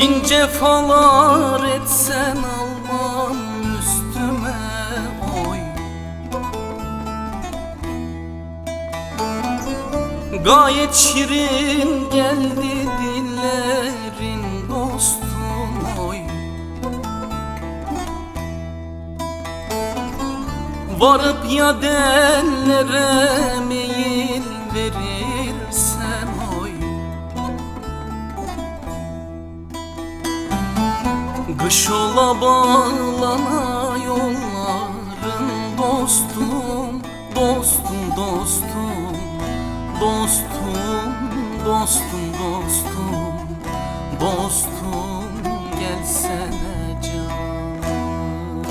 Bin cefalar etsen almam üstüme oy. Gayet şirin geldi dillerin dostum oy. Varıp ya dellere meyil verirsen Kış ola bağlana yolların dostum Dostum dostum Dostum dostum dostum Dostum gelsene canım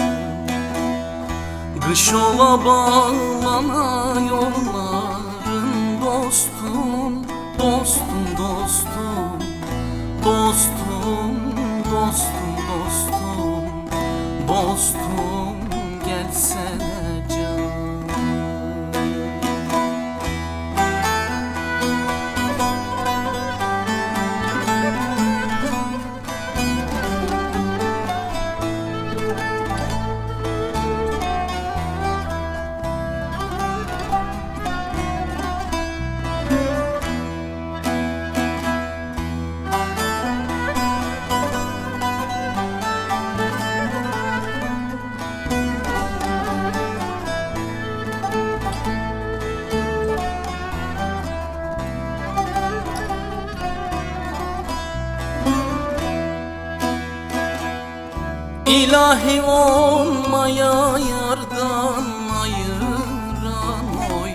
Kış ola bağlana yolların dostum Dostum dostum Dostum dostum Dostum İlahi olmaya yardan ayıran oy.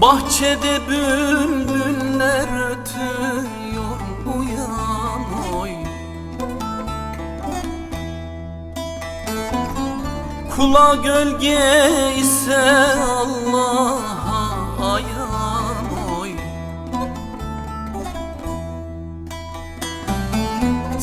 Bahçede bülbüller ötüyor uyan oy. Kula gölge ise Allah'a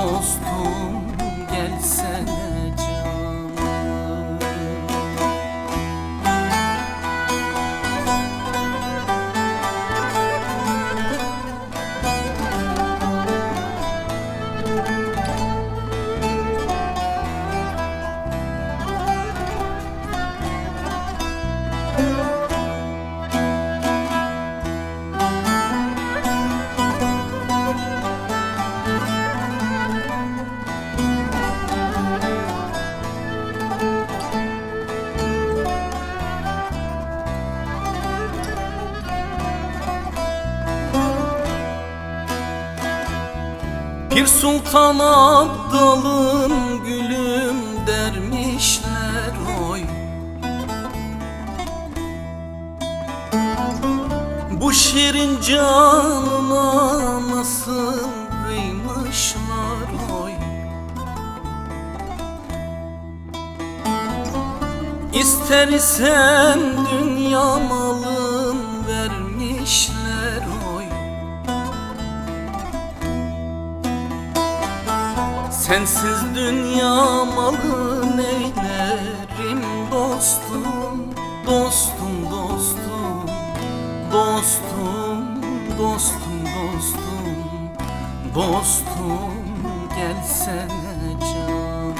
Dostum gelsene Bir sultan Abdal'ın gülüm dermişler oy. Bu şirin canına nasıl kıymışlar oy. İster isen dünya malın vermişler Sensiz dünya malı neylerim dostum? Dostum dostum Dostum dostum dostum Dostum gelsene canım.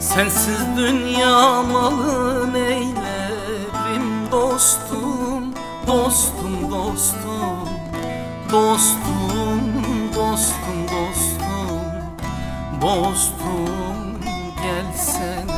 Sensiz dünya malı neylerim dostum Dostum dostum Dostum dostum dostum gelsen